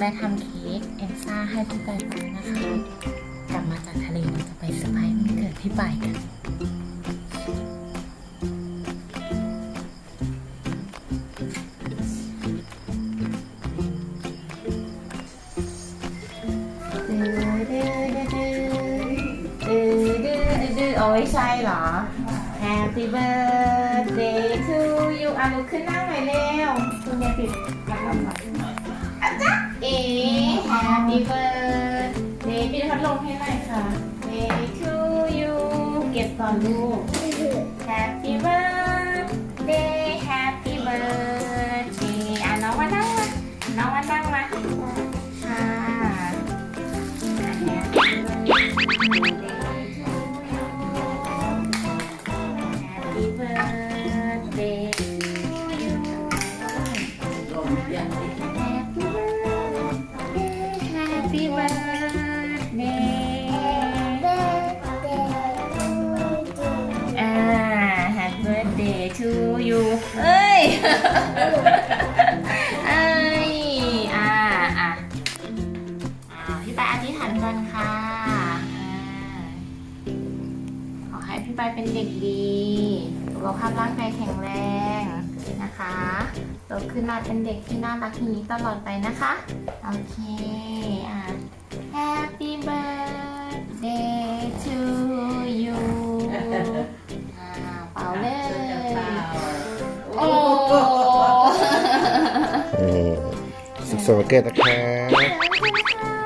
ได้ทำเค้กเอลซ่าให้พี่ปายฟังนะคะ กลับมาจากทะเลเราจะไปเซอร์ไพรส์วันเกิดพี่ปายกันเอดื้อดื้อดื้อดื้อดื้อดื้อโอ้ยใช่เหรอ Happy birthday to you อะลุกขึ้นนั่งหน่อยเร็วคุณยายปิดพัดลมหน่อย อาจ๊ะเอ๋ Happy birthday ปิดพัดลมให้หน่อยค่ะ Day to you เก็บก่อนลูก Happy birthday Happy birthday อะน้องมานั่งมา น้องมานั่งมาค่ะ Happy birthday to you. Happy birthday. อ่า Happy birthday to you เอ้ยเอ้ยอ่าอะอ่าพี่ปายอธิษฐานก่อนค่ะอ่าขอให้พี่ปายเป็นเด็กดีสุขภาพร่างกายแข็งแรงนะคะโตขึ้นมาเป็นเด็กที่น่ารักอย่างนี้ตลอดไปนะคะ โอเค สวันเกิดนะครับ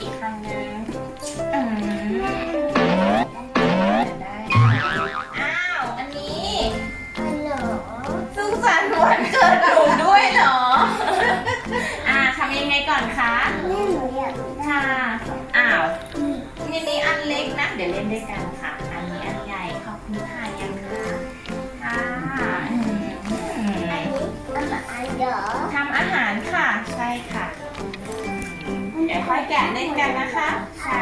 อีกครั้งหนึงอืมได้อ้าวอันนี้สุขสันต์วันเกิดหนูด้วยเหรอ อ่าทำยังไงก่อนคะค่ะ อ้าวมินนี้อันเล็กนะเดี๋ยวเล่นด้วยกันค่ะ อันนี้อันใหญ่ขอบคุณค่ะยังค่ะค่ะอืมทำอาหารค่ะ ใช่ค่ะ เดี๋ยวค่อยแกะเล่นกันนะคะ ใช่